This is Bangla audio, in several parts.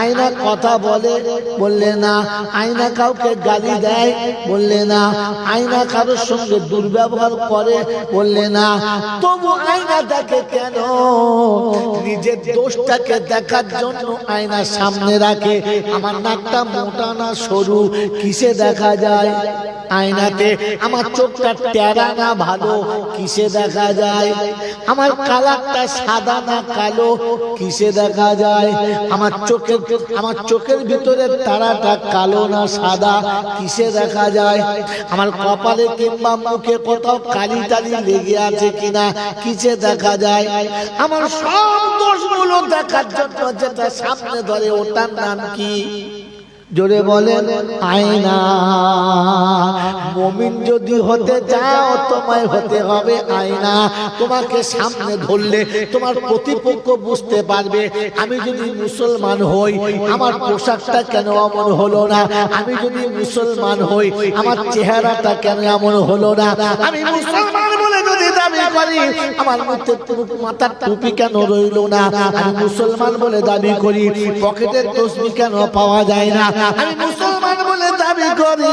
আয়না কথা বলে, বললে না। আয়না কাউকে গালি দেয়, বললে না। আয়না কারোর সঙ্গে দুর্ব্যবহার করে, বললে না। তবু আয়না দেখে কেন? নিজের দোষটাকে দেখার জন্য আয়না সামনে রাখে। আমার নাকটা মোটা না সরু, কিসে দেখা যায়? আয়নাতে আমার চোখটা টেরা না ভালো, কিসে দেখা যায়? আমার কালারটা সাদা না কালো, কিসে দেখা যায়? আমার চোখের আমার চোখের ভিতরে তারাটা কালো না সাদা? কিসে দেখা যায়? আমার কপালে কিংবা মুখে কোথাও কালি টালি লেগে আছে কিনা? কিসে দেখা যায়? আমার সব দোষগুলো দেখার জন্য যেটা সামনে ধরে ওটার নাম কি? জোরে বলেন, আয়না, মমিন যদি হতে চাও, তোমায় হতে হবে আয়না। তোমাকে সামনে ধরলে তোমার প্রতিপক্ষ বুঝতে পারবে, আমি যদি মুসলমান হই, আমার পোশাকটা কেন এমন হলো না? আমি যদি মুসলমান হই, আমার চেহারাটা কেন এমন হলো না? আমি মুসলমান বলে যদি দাবি করি, আমার মধ্যে মাথার টুপি কেন রইল না? আমি মুসলমান বলে দাবি করি, পকেটের তসবি কেন পাওয়া যায় না? আমি মুসলমান বলে দাবি করি।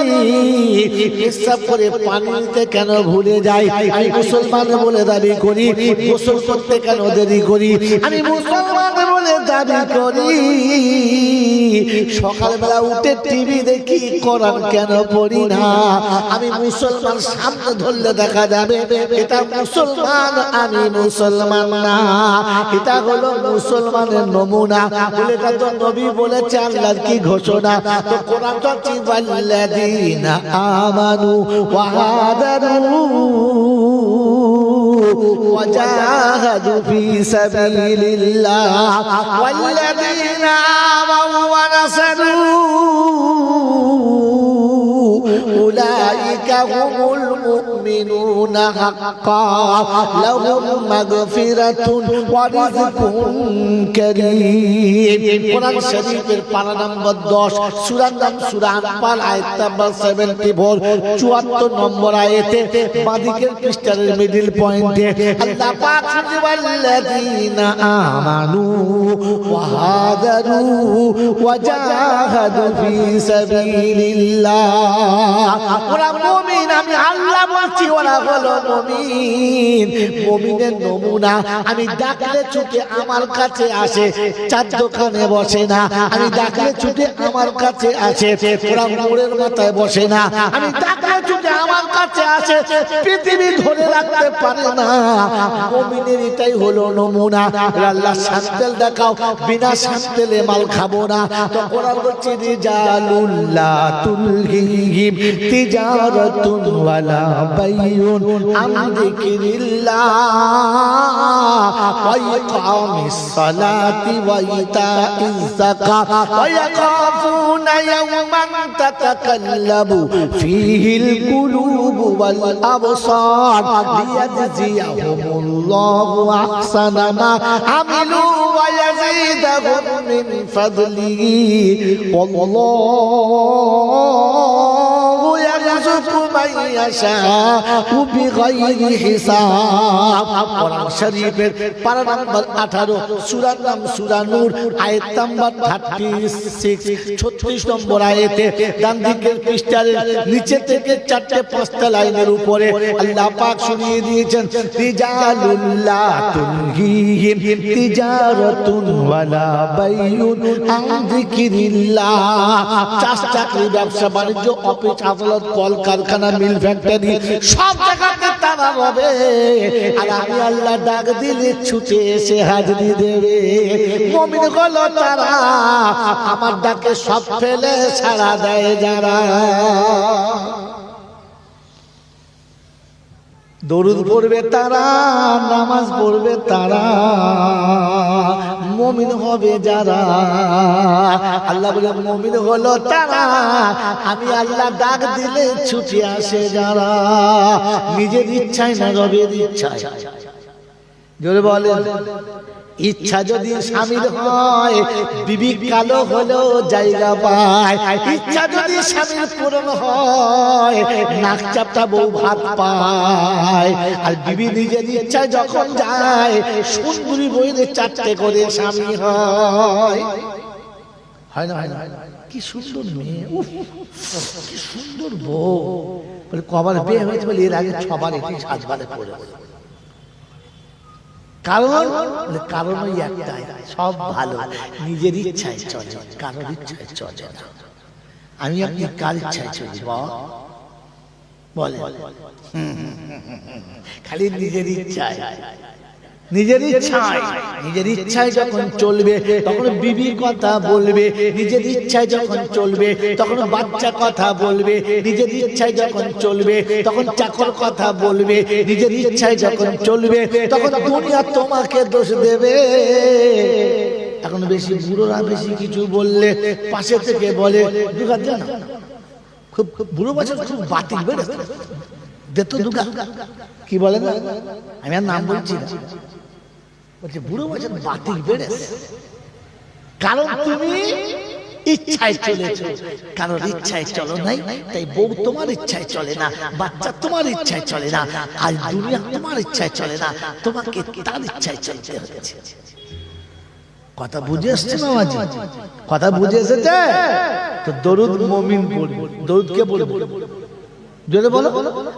পেশাব করে পানিতে কেন ভুলে যাই? আমি মুসলমান বলে দাবি করি, গোসল করতে কেন দেরি করি? আমি মুসলমান বলে দাবি করি। সকালবেলা উঠে টিভি দেখি কোরআন কেন পড়ি না? আমি মুসলমান, সামনে ধরলে দেখা যাবে, এটা মুসলমান, আমি মুসলমান না। এটা হলো মুসলমানের নমুনা। বলে এটা তো নবী বলেছে, আল্লাহর কি ঘোষণা? بكرة والذين آمنوا وهاجروا وجاهدوا في سبيل الله والذين آمنوا ونصروا أولئك هم المؤمنون حقا لهم مغفرة ورزق كريم কোরআন শরীফের পারা নম্বর 10 সূরা নাম সূরা আনফাল আয়াত নাম্বার 74 74 নম্বর আয়াতে বাদিকের পৃষ্ঠার মিডল পয়েন্টে আল্লাহ পাক ওয়াল্লাযীনা আমানু ওয়া হাদারু ওয়া জাহাদু ফি সাবিলিল্লাহ ওরা মুমিন আমি আল্লাহ বলছি হলো মুমিন। মুমিনের নমুনা আমি ডাকলে ছুটে আমার কাছে আসে। চার দোকানে বসে না আমি ডাকলে ছুটে আমার কাছে আসে। ওরা মোড়ের মাথায় বসে না আমি ডাকলে ছুটে আমার কাছে আসে। পৃথিবী ধরে রাখতে পারে না মুমিনের এটাই হলো নমুনা। আল্লাহ শান্তেল দেখাও বিনা শান্তেলে মাল খাব না। তো কোরআন বলছে রিজালুল্লাহ তুলহিহিম তিজারাতুন ওয়ালা বাইউন আন যিকরিল্লাহ ওয়া ইকামিস সালাতি ওয়া ইতাইজ যাকাত ওয়া ইয়াখাফুনা ইয়াওমান তাতাকাল্লাবু ফীহিল কুলুবু ওয়াল আবসার, লিয়াজজিয়াহুমুল্লাহু আহসানা মা আমিলু ওয়া ইয়াজিদাহুম ফাদলিহি ওয়াল্লাহু ইয়ারযুকু ইয়াশাউ বিগাইরি হিসাব। কোরআন শরীফের পারা নাম্বার 18 সূরা নাম সূরা নূর, আয়াত নাম্বার 36 36 নম্বর আয়াতে ডান দিকের পৃষ্ঠার নিচে থেকে চারটে পাঁচটা লাইনের উপরে আল্লাহ পাক শুনিয়ে দিয়েছেন চাকরি ব্যবসা বাণিজ্য, অফিস, আদালত কল কারখানা মিল ফ্যাক্টরি সব জায়গাতে তারা হবে আর আমি আল্লাহ ডাক দিলে ছুটে এসে হাজরি দেবে। মমিন হলো তারা, আমার ডাকে সব ফেলে ছাড়া দেয় যারা। দরুদ পড়বে তারা, নামাজ পড়বে তারা, মমিন হবে যারা। আল্লাহ বলে, মমিন হলো তারা, আমি আল্লাহ ডাক দিলে ছুটি আসে যারা। নিজের ইচ্ছায় না রবের ইচ্ছায়। জোরে বলেন। ইচ্ছা যদি স্বামীর হয়, বিবি কালো হলেও জায়গা পায়। ইচ্ছা যদি স্বামীর পূরণ হয়, নাক চাপটা বউ ভাত পায়। আর বিবি নিজের ইচ্ছায় যখন যায়, সুন্দরী বইদের চারটে করে স্বামী হয়। হয় না হয় না কি সুন্দর মেয়ে কি সুন্দর বউ। বলে কবার বিয়ে হয়েছে বলে এর আগে ছবার এটি সাজবারে পড়ে। কারণ কারণ ওই একটাই সব ভালো নিজের ইচ্ছায় চলে কারোর ইচ্ছায় চলে না আমি আপনি কার ইচ্ছায় চলি বলে খালি নিজের ইচ্ছায় নিজের ইচ্ছায় নিজের ইচ্ছায় যখন চলবে, তখন বিবি কথা বলবে, নিজের ইচ্ছায় যখন চলবে, তখন বাচ্চা কথা বলবে, নিজের ইচ্ছায় যখন চলবে, তখন চাকর কথা বলবে, নিজের ইচ্ছায় যখন চলবে, তখন দুনিয়া তোমাকে দোষ দেবে। এখন বেশি বুড়োরা বেশি কিছু বললে পাশে থেকে বলে দুগা দে না খুব বুড়ো বছর খুব বাতিল বেড়েছে দে তো দুগা কি বলে না? আমি আর নাম বলছি বলছে বুড়ো বছর বাতিল বেড়েছে কারণ তুমি ইচ্ছায় চলেছো। কারোর ইচ্ছায় চলো নাই তাই বউ তোমার ইচ্ছায় চলে না বাচ্চা তোমার ইচ্ছায় চলে না আজ দুনিয়া তোমার ইচ্ছায় চলে না তোমাকে তার ইচ্ছায় চলতে হচ্ছে। কথা বুঝে এসছে মামাজি কথা বুঝে এসেছে? তো দরুদ মমিন বলব। দরুদ কে বলবে। জোরে বলো,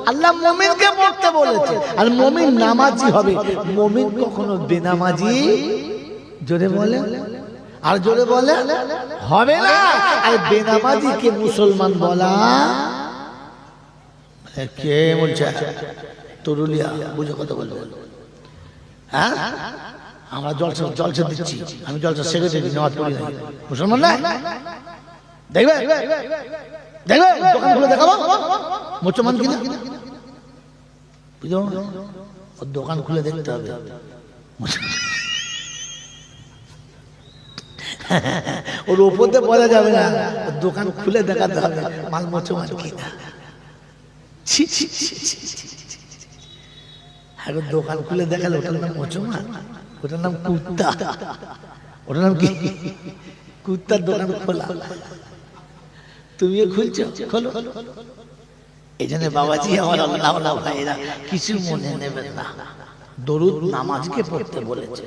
আল্লাহ মমিনকে পড়তে বলেছে। আর মমিন নামাজি হবে। মমিন কখনো বেনামাজি জোরে বলে? আর জোরে বলে, হবে না। আর বেনামাজিকে মুসলমান বলা, কে বলছে? তরুলিয়া, বুঝে কথা বলব হ্যাঁ? আমরা জলসা জলসা দিচ্ছি। আমি জলসা সেক্রেটারি, নেওয়াজ করি না মুসলমান না দেখবে? দোকান খুলে ওর দোকান খুলে দেখতে হবে। ওর ওপরতে বলা যাবে না দোকান খুলে দেখাতে হবে মাল মুসলমান কিনা। ছি ছি ছি ছি গো, দোকান খুলে দেখালে ওটার নাম মুসলমান ওটার নাম কুত্তা। ওটার নাম কি? কুত্তার দোকান খোলা। তুমিও খোলো। এই জন্য বাবাজি আমার আল্লাহ ভাইরা, কিছু মনে নেবেন না। দরুদ নামাজকে পড়তে বলেছে।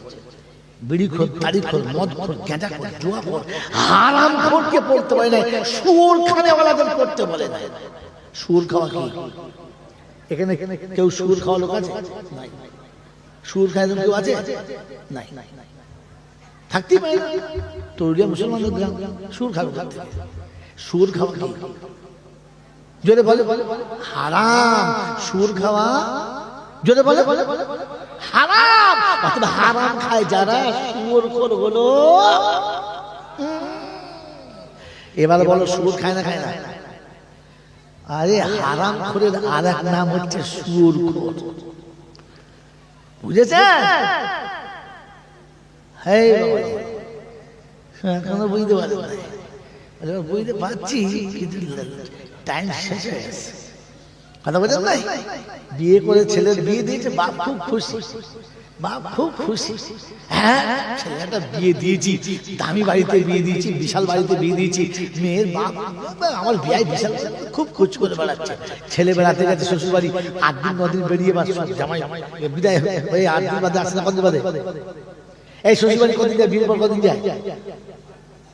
বিড়ি খোর খোর, মদ খোর খোর, জুয়া খোর, হারাম খোরকে পড়তে বলে না সুর খানে পড়তে বলে সুর খাওয়া কি? এখানে কেউ সুর খাওয়া লোক আছে? সুর খায় কেউ আছে? নাই। থাকতেই পারে তরুলিয়া মুসলমানদের গ্রাম সুর খাবে? সুর খাওয়া জোরে বলে। হারাম। সুর খাওয়া? জোরে বলে। হারাম। হারাম খায় যারা সুর খোর হলো। এবার বলো, সুর খায় না খায় না? আরে, হারাম খোরের আর এক নাম হচ্ছে সুর খোর। বুঝেছেন? হ্যাঁ বুঝতে পারি বুঝতে পারছি কিন্তু টাইম শেষ হয়ে গেছে কথা বলছেন নাই বিয়ে করে ছেলের বিয়ে দিয়েছে বাপ খুব খুশি বাপ খুব খুশি হ্যাঁ ছেলেটা বিয়ে দিয়েছি দামি বাড়িতে বিয়ে দিয়েছি বিশাল বাড়িতে বিয়ে দিয়েছি মেয়ের বাপ আমার বিয়ে বিশাল খুব খোঁজ করে বেড়াচ্ছে ছেলে বেড়াতে গেছে শ্বশুর বাড়ি আট দিন নদিন বেরিয়ে বাস জামাই বিদায় হয়ে আট দিন বাদে আসে না কদিন বাদে এই শ্বশুর বাড়ি কদিন যায় বিয়ের পর কদিন যায়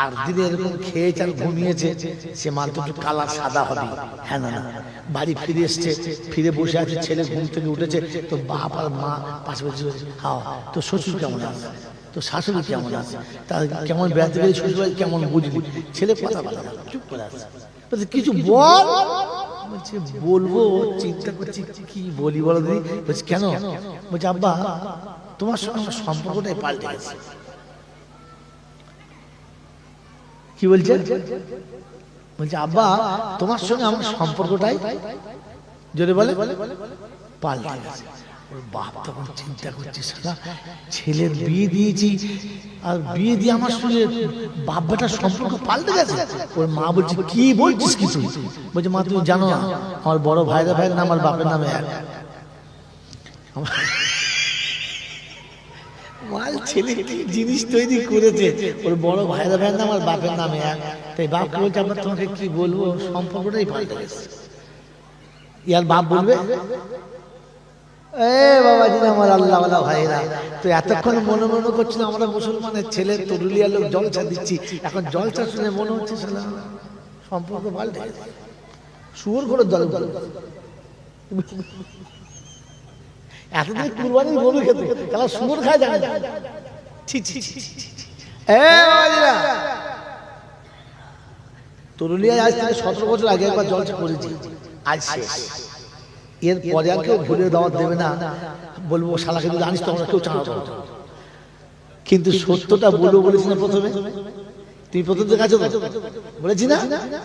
আট দিনে এরকম খেয়েছে আর ঘুমিয়েছে, সে মাল তো কালার সাদা হবে। হ্যাঁ না না বাড়ি ফিরে এসছে, ফিরে বসে আছে, ছেলে ঘুম থেকে উঠেছে। তো বাপ আর মা পাশাপাশি হ্যাঁ তো শ্বশুর কেমন আছে? তো শাশুড়ি কেমন আছে? তার কেমন বেড়াতে গেলে শ্বশুর বাড়ি কেমন বুঝলি? ছেলে কথা বলে চুপ করে আছে। কিছু বল? বলছে, বলব, চিন্তা করছি, কি বলি বলো দিদি? বলছি, কেন? বলছে, আব্বা, তোমার সঙ্গে সম্পর্কটাই পাল্টে গেছে। কি বলছে? বলছে, আব্বা, তোমার সঙ্গে আমার সম্পর্কটাই যদি বলে, পাল্টে ওর বাপ, তখন চিন্তা করছে সারা ছেলের বিয়ে দিয়েছি আর বিয়ে দিয়ে আমার সঙ্গে বাপ বেটার সম্পর্ক পাল্টে গেছে? ওর মা বলছে, কি বলছিস কি তুই? বলছে, মা, তুমি জানো না, আমার বড় ভাইরা ভাইয়ের নাম আমার বাপের নামে এক। আমার- মাল ছেলে জিনিস তৈরি করেছে। ওর বড় ভাইরা ভাইয়ের নাম আর বাপের নামে এক। তাই বাপকে বলছে, আমরা তোমাকে কি বলব? সম্পর্কটাই পাল্টে গেছে। ইয়ার বাপ বলবে, এ বাবাজি আমার আল্লাহ আল্লাহ ভাইরা তো এতক্ষণ মনে মনে করছিল আমরা মুসলমানের ছেলে তরুলিয়া লোক জলসা দিচ্ছি। এখন জলসা শুনে মনে হচ্ছে সম্পর্ক পাল্টে গেছে। শুয়োর করে দল দল এতদিন কুরবানি গরু খেতে। তাহলে শুয়োর খায় জানে। না। তরুলিয়ায় আজ থেকে সতেরো বছর আগে একবার জলসা করেছি। আজ শেষ। এর পরে আর কেউ ভুলে দাওয়াত দেবে না। বলব শালাকে যদি আনিস তখন কেউ চাঁদা কিন্তু সত্যটা বলব বলেছি না প্রথমে। তুই প্রথম থেকে আছো বলেছি না?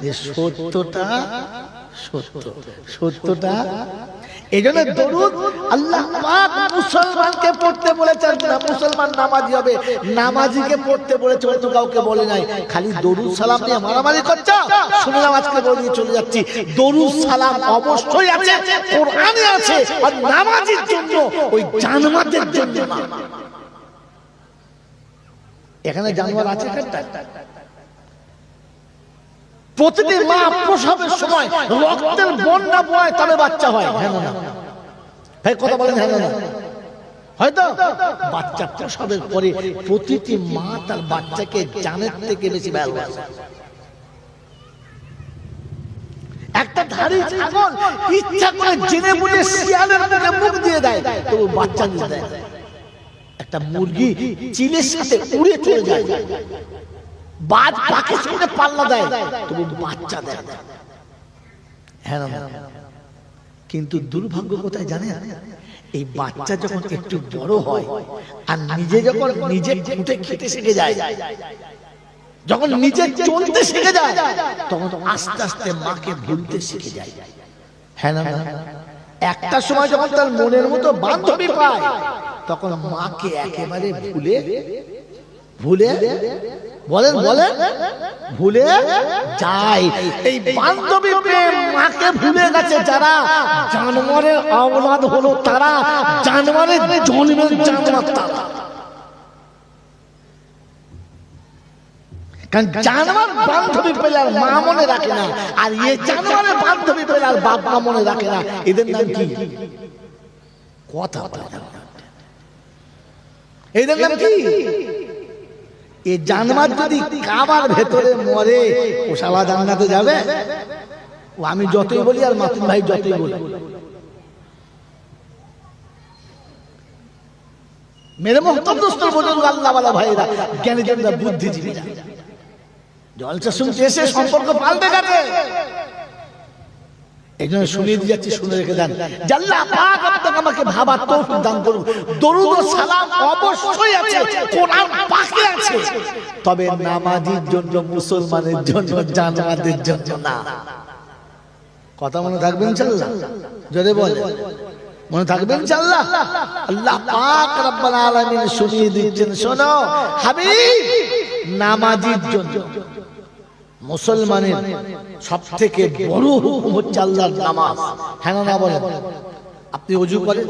যে সত্যটা সত্য। সত্যটা এই দরুদ আল্লাহ পাক মুসলমানকে পড়তে বলেছেন, না মুসলমান নামাজি হবে। নামাজিকে পড়তে বলেছে অন্য কাউকে বলে নাই। খালি দরুদ সালাম মারামারি করছ। শুনলাম আজকে বলে দিয়ে চলে যাচ্ছি। দরুদ সালাম অবশ্যই আছে, কোরআনে আছে, আর নামাজির জন্য, ওই জানমাতের জন্য এখানে জানোয়ার আছে প্রতিটি মা প্রসবের সময় রক্তের বন্যা বয় তবে বাচ্চা হয়। হ্যাঁ না ভাই কথা বলেন হ্যাঁ না না। হয়তো বাচ্চা প্রসবের পরে প্রতিটি মা তার বাচ্চাকে জানের থেকে বেশি ভালোবাসে। একটা ধারি ছাগল ইচ্ছা করে জেনে বুঝে শিয়ালের মুখে মুখ দিয়ে দেয় তবু বাচ্চা দিয়ে। দেয় একটা মুরগি চিলের সাথে উড়ে চলে যায়। বাজ পাখির পাল্লা দেয়, তবু বাচ্চা দেয় হ্যাঁ। কিন্তু দুর্ভাগ্য কোথায় জানে এই বাচ্চা যখন একটু বড় হয়, আর নিজে যখন নিজে ফুটে খেতে শিখে যায়, যখন নিজে চলতে শিখে যায়, তখন আস্তে আস্তে মাকে ভুলতে শিখে যায় হ্যাঁ? একটা সময় যখন তার মনের মতো বান্ধবী পায়, তখন মাকে একেবারে ভুলে ভুলে বলেন বলেন। ভুলে যায় এই বান্ধবী প্রেম মাকে ভুলে গেছে যারা। জানোয়ারের আওলাদ হলো তারা। জানোয়ারের জন্মের জানোয়ার তারা। কারণ জানোয়ার বান্ধবী পেলে আর মা মনে রাখে না। আর এ জানোয়ারের বান্ধবী পেলে আর মা মনে রাখে না। এদের নাম কি? কথা এদের নাম কি? এ জানোয়ার যদি কাবার ভেতরে মরে ও শালা জান্নাতে যাবে? ও আমি যতই বলি আর মাতুন ভাই যতই বলি। মেরে মোহতম দোস্তর ভাইরা বুদ্ধিজীবীরা জলসা শুনতে এসে সম্পর্ক পাল্টে গেছে। এই জন্য শুনিয়ে দিয়ে যাচ্ছি, শুনে রেখে দেন। জাল্লাহ পাক আমাকে ভাবার দান করুন। দরুদ ও সালাম অবশ্যই আছে। কোরআন তবে নামাজির জন্য মুসলমানের জন্য জানাদের জন্য না। কথা মনে থাকবেন ইনশাআল্লাহ জোরে বলে মনে থাকবেন ইনশাআল্লাহ আল্লাহ পাক রব্বুল আলামিন শুনিয়ে দিচ্ছেন, শোনো। হাবিব, নামাজির জন্য মুসলমানের সব থেকে বড় হচ্ছে আল্লাহর নামাজ। হ্যাঁ না বলেন? আপনি অজু করেন,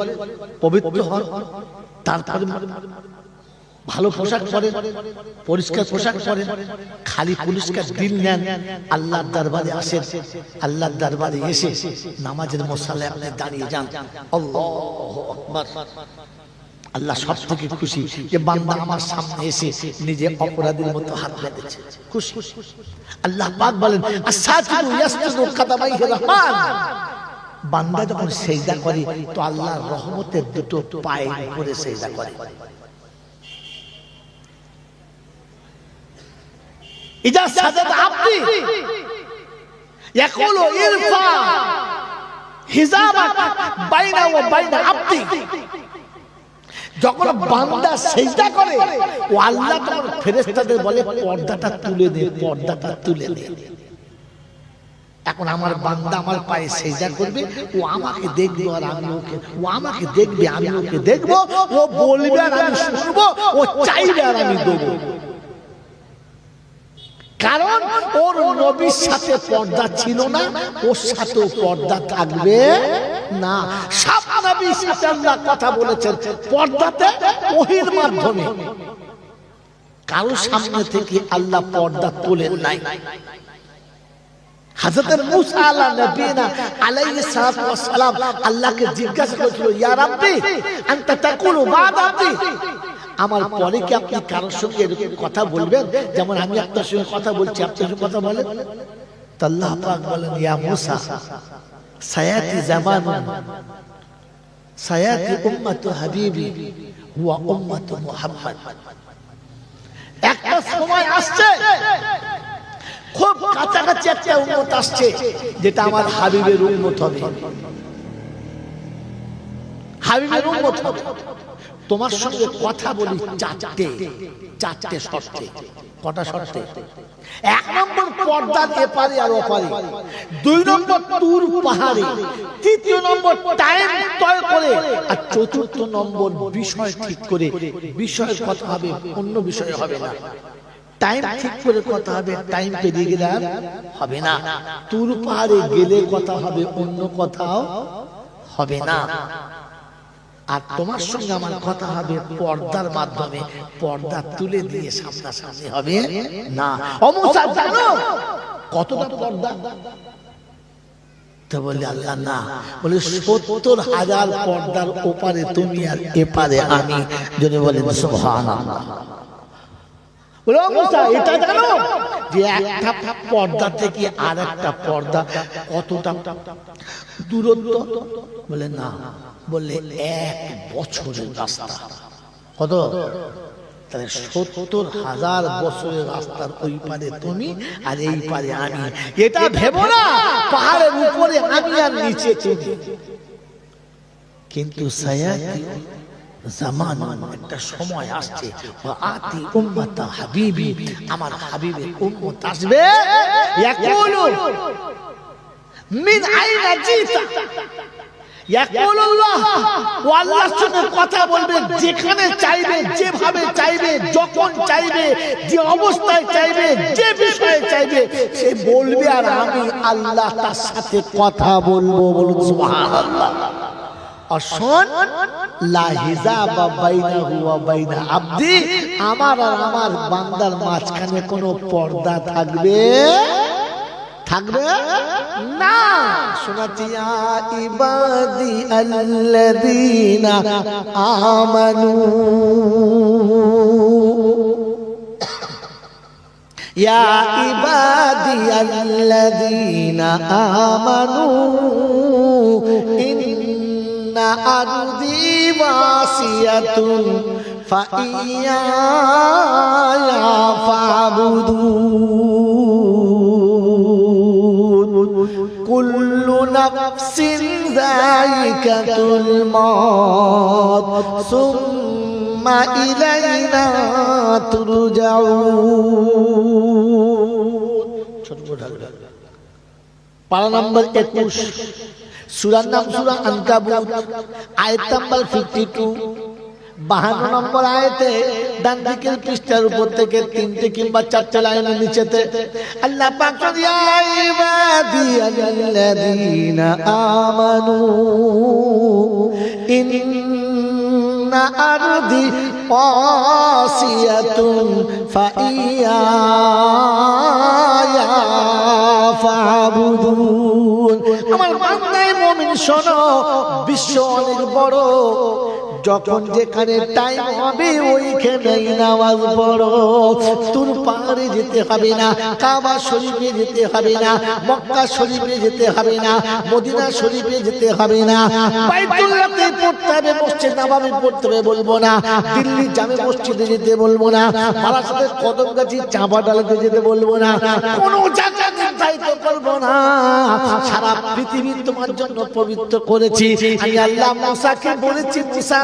পবিত্র হন, তারপরে ভালো পোশাক পরেন পরিষ্কার পোশাক পরেন খালি পরিষ্কার দিল নেন আল্লাহর দরবারে আসেন আল্লাহর দরবারে এসে নামাজের মশালে আপনি দাঁড়িয়ে যান। আল্লাহ সব থেকে খুশি যে বান্দা আমার সামনে এসে নিজে অপরাধীর মতো হাত বেঁধেছে। খুশি। আল্লাহ পাক বলেন বান্দা যখন সেজদা করে তো আল্লাহর রহমতের দুটো পায়ে উপরে সেজদা করে। ইজা সাজাদা আব্দি ইয়াকুলু ইরফা হিজাবাক বাইনা ওয়া বাইনা আব্দি যখন বান্দা সেজদা করে, ও আল্লাহ তখন ফেরেশতাদের বলে, পর্দাটা তুলে দে, পর্দাটা তুলে দে। এখন আমার বান্দা আমার পায়ে সেজদা করবে, ও আমাকে দেখবে আর আমি ওকে, ও আমাকে দেখবে, আমি ওকে দেখব, ও বলবে আর আমি শুনব, ও চাইবে আর আমি দেবো। কারণ ওর নবীর সাথে পর্দা ছিল না, ওর সাথেও পর্দা থাকবে না। সব নবীর সাথে আল্লাহ কথা বলেছেন, পর্দাতে ওহির মাধ্যমে। কারও সামনে থেকে আল্লাহ পর্দা তোলেন নাই। হযরত মুসা আলা নবীনা আলাইহিস সালাতু সালাম আল্লাহকে জিজ্ঞাসা করেছিল, ইয়া রাব্বি, আনতা তাকুলু বাদ আব্দি আমার পরে কি আপনি কারোর সঙ্গে এরকম কথা বলবেন? যেমন আমি আপনার সঙ্গে কথা বলছি আপনার সঙ্গে কথা বলেন। আল্লাহ পাক বলেন ইয়া মুসা সায়াতি জামানুন সায়াতি উম্মাতু হাবিবি হুয়া উম্মাতু মুহাম্মদ। একটা সময় আসছে খুব কাছাকাছি একটা উন্মত আসছে যেটা আমার হাবিবের উন্মত হবে। হাবিবের উন্মত হবে। তোমার সঙ্গে কথা বলি চারটে চারটে শর্তে কটা শর্তে এক নম্বর পর্দার এপারে আর ওপারে। দুই নম্বর তুর পাহাড়ে। তৃতীয় নম্বর টাইম তয় করে। আর চতুর্থ নম্বর বিষয় ঠিক করে। বিষয় কথা হবে অন্য বিষয় হবে না। টাইম ঠিক করে কথা হবে টাইম পেরিয়ে গেলে হবে না। তুর পাহাড়ে গেলে কথা হবে অন্য কথাও হবে না। আর তোমার সঙ্গে আমার কথা হবে পর্দার মাধ্যমে। পর্দা তুলে দিয়ে সামনাসামনি হবে না। অমুসা জানো পর্দা? বলে আল্লাহ, না। বলে সত্তর হাজার পর্দার ওপারে তুমি আর এপারে আমি। যদি বলে এটা জানো যে একটা পর্দা থেকে আর একটা পর্দা কতটা দূরত্ব? বলে, না। বললে, এক বছরের রাস্তা। কত? তাহলে সত্তর হাজার বছরের রাস্তার ওই পারে তুমি আর এই পারে আমি। এটা ভেবো না, পাহাড়ের উপরে আমি আর নিচে তুমি। কিন্তু সায়াতি জামান একটা সময় আসছে। আতি উম্মতা হাবিবি, আমার হাবিবের উম্মত আসবে? মিন আইনা জিতা। সঙ্গে কথা বলবে, যেখানে চাইবে, যেভাবে চাইবে, যখন চাইবে, যে অবস্থায় চাইবে, যে বিষয়ে চাইবে, সে বলবে আর আমি আল্লাহ তার সাথে কথা বলব, বলুন সুবহানাল্লাহ। অশন লাহিজাবা বাইনাহু ওয়া বাইনা আব্দি, আমার আর আমার বান্দার মাঝখানে কোনো পর্দা থাকবে? থাকবে? না। শোনাচ্ছি ইবাদি আল্লাযীনা আমানু। ইয়া ইবাদি আল্লাযীনা আমানু। ইন্না আরদি ওয়াসিয়াতুন ফাইয়া ফাবুদু। نفس ذائقة الموت ثم إلينا ترجعون পারা নাম্বার একুশ সুরার নাম সুরা আনকাবুত আয়াত নাম্বার ফিফটি টু বাহান্ন নম্বর আয়তে ডান দিকের পৃষ্ঠার উপর থেকে তিনটে কিংবা চারটে লাইনের নিচেতে, আল্লাহ পাক ইয়া ইবাদিয়াল্লাযীনা আমানু, ইন্না আরদি ওয়াসিয়াতুন ফাইয়া ফাবুদুন। আমার বান্দায় মুমিন শোনো, বিশ্ব অনেক বড়। যখন যেখানে টাইম হবে, ওইখানেই নামাজ পড়ো। তোর পাহাড়ে যেতে হবে না, কাবা শরীফে যেতে হবে না, মক্কা শরীফে যেতে হবে না, মদিনা শরীফে যেতে হবে না। বাইতুল্লাহতে পড়তে হবে, মসজিদ নামাবে পড়তে হবে বলব না। দিল্লি জামে মসজিদে যেতে বলব না। বারাসাতের কদম গাছি চাপা ডালাতে যেতে বলব না। কোনো জায়গা নির্ধারিত করব না। সারা পৃথিবী তোমার জন্য পবিত্র করেছি। আমি আল্লাহ মুসাকে বলেছি, মুসা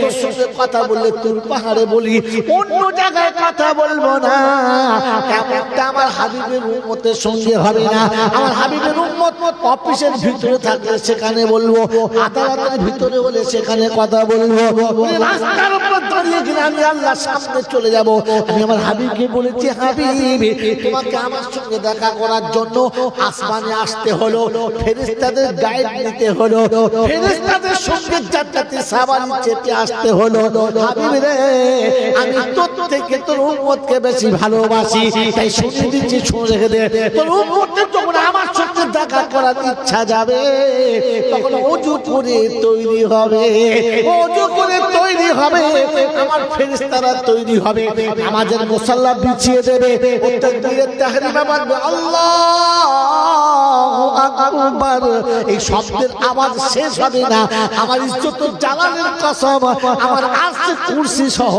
তোর সঙ্গে কথা বললে তোর পাহাড়ে বলি, অন্য জায়গায় কথা বলব না। এমনটা আমার হাবিবের সঙ্গে হবে না। আমার হাবিবের অফিসের ভিতরে থাকলে সেখানে বলব, আদালতের ভিতরে হলে সেখানে কথা বলব। রাস্তার উপর দাঁড়িয়ে গেলে আমি আল্লাহ সামনে চলে যাব। আমি আমার হাবিবকে বলেছি, হাবিব, তোমাকে আমার সঙ্গে দেখা করার জন্য আসমানে আসতে হলো, ফেরেশতাদের গাইড নিতে হলো। ফেরেশতাদের সঙ্গে চারটাতে সাবান চেপে আসতে হলো। হাবিব রে আমি তোর থেকে তোর উম্মতকে বেশি ভালোবাসি। তাই শুনে দিচ্ছি শুনে রেখে দে। তোর উম্মতের যখন আমার সঙ্গে দেখা করার ইচ্ছা যাবে তখন অজু করে তৈরি হবে। অজু করে তৈরি হবে। আমার ফেরেশতারা তৈরি হবে। আমাদের মুসাল্লা বিছিয়ে দেবে। তাকবীরের তাহরিমা বাঁধবে আল্লাহু আকবার। এই শব্দের আওয়াজ শেষ হবে না। আমার ইজ্জত জালালের কসম আমার আজকে কুরসি সহ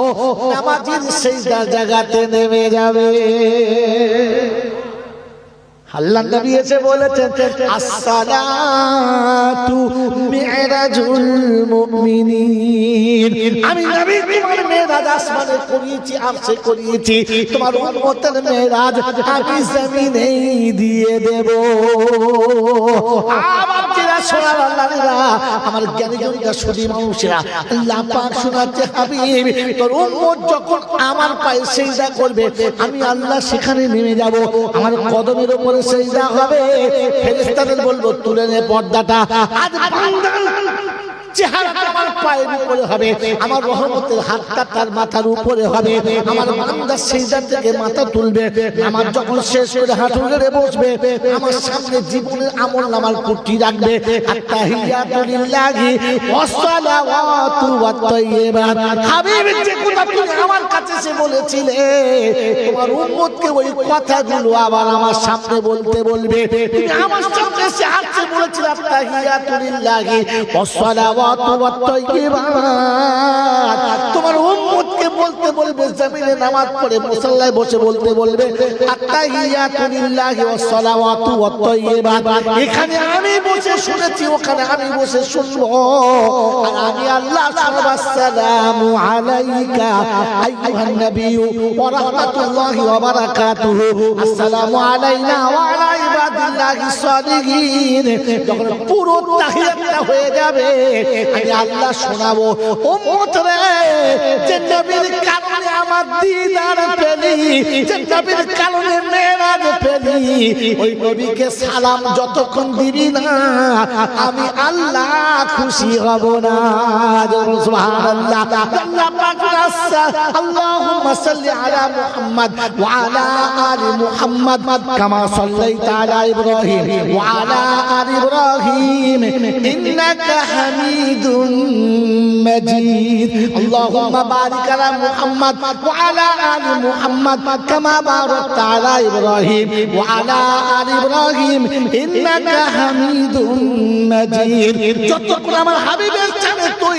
নামাজের সেই জায়গাতে নেমে যাবে। আল্লাহ নবী এসে বলেছেন, আসসালাতু মিরাজুল মুমিনিন। আমি নবী তোমার মেরাজ আসমানে করিয়েছি, আরশে করিয়েছি। তোমার উম্মতের মেরাজ আমি জমিনে দিয়ে দেব। আবার যারা সোনার আল্লাহরা, আমার জ্ঞানী আল্লাহ পাক শোনাচ্ছে, হাবিব, তোর উম্মত যখন আমার পায়ে সেজদা করবে, আমি আল্লাহ সেখানে নেমে যাব। আমার কদমের উপরে সেজদা হবে ফেরেশতাদের বলব তুলে নে পর্দাটা। আজ বান্দা চেহারাটা আমার পায়ের উপরে হবে, আমার রহমতের হাতটা তার মাথার উপরে হবে, আমার থেকে মাথা তুলবে আমার যখন শেষ করে বসবে, আমার সামনে জীবনের আমল কুটি রাখবে ওয়াসসালাওয়াতু ওয়াত-তাইয়্যিবাত হাবিব, যে কথা তুমি আমার কাছে এসে বলেছিলে, তোমার উম্মতকে ওই কথাগুলো আবার আমার সামনে বলতে বলবে। তুমি আমার সামনে এসে আসছে বলেছিলে ওয়াসসালাওয়াতু তোমার উম্মতকে বলতে বলবে, জমিনে নামাজ পড়ে মুসাল্লায় বসে বলতে বলবে এখানে আমি বসে শুনেছি, ওখানে আমি বসে শুনব। আর আমি আল্লাহ আসসালামু আলাইকা, আইয়ুহান নাবিয়্যু, ওয়া রাহমাতুল্লাহি ওয়া পুরো হয়ে যাবে আমি আল্লাহ শোনাবো। উম্মত রে, যে নবীর কারণে আমার দিদার পেলি যে নবীর কারণে মেরাজ পেলি ওই নবীকে সালাম যতক্ষণ দিবি না, আমি আল্লাহ খুশি হব না। সুবহানাল্লাহ। আল্লাহ পাক আল্লাহুম্মা সাল্লি আলা মুহাম্মদ ওয়া আলা আলি মুহাম্মদ কামা সাল্লাইতা আলা ইব্রাহিম ওয়া আলা আলি ইব্রাহিম, ইন্নাকা হামিদুম مجيد اللهم بارك على محمد وعلى آل محمد كما باركت على إبراهيم وعلى آل إبراهيم إنك حميد مجيد যতক্ষণ আমার হাবিবের সামনে তুই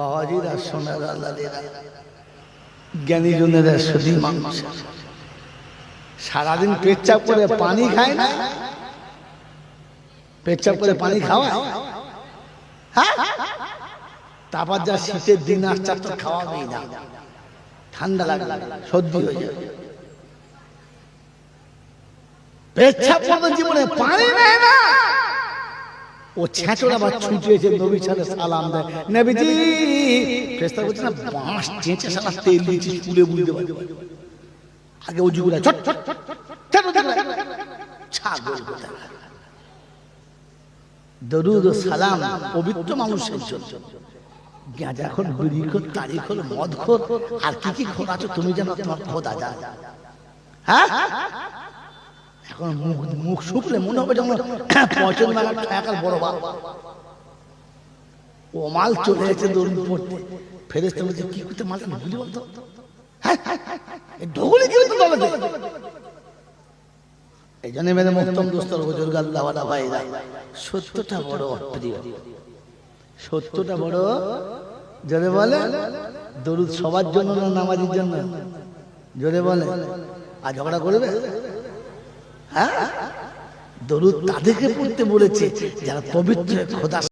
বাবাজিরা সোনার আল্লাহেরা জ্ঞানী জনেরা মানুষ। সারাদিন পেচ্ছাপ করে পানি খায় না? পেচ্ছাপ করে পানি খাওয়া হ্যাঁ? তারপর যা শীতের দিন আসছে তো খাওয়াবেই না। ঠান্ডা লাগবে সর্দি হয়ে যাবে। পেচ্ছাপ করে জীবনে পানি নেয় না। ও ছেঁচড়া বা ছুটিয়েছে নবী সালে সালাম দেয় নবীজি ফেরেশতা বলছে না বাঁশ চেঁচে সালা তেল দিয়েছি চুলে বুঝতে পারবে আগে উজু করে ছট ছট ছট ছট দরুদ সালাম পবিত্র মানুষের জন্য গাঁজা খোর বিড়ি খোর তারি খোর মদ খোর আর কি কি খোর আছে তুমি জানো তোমার খোদা যা হ্যাঁ এখন মুখ মুখ শুকলে মনে হবে যেমন পচন মেলা ঠেকার বড় ও মাল চলে গেছে দরুদ পড়তে বলছে, কি করতে মালটা ঢুকলি বলতো? ঢুকলি কি হতো তবে এই জন্য মেরে মোহতম দোস্তর সত্যটা বড় অপ্রিয়। সত্যটা বড় জোরে বলে, দরুদ সবার জন্য না নামাজির জন্য? জোরে বলে। আর ঝগড়া করবে? হ্যাঁ? দরুদ তাদেরকে পড়তে বলেছে যারা পবিত্র খোদা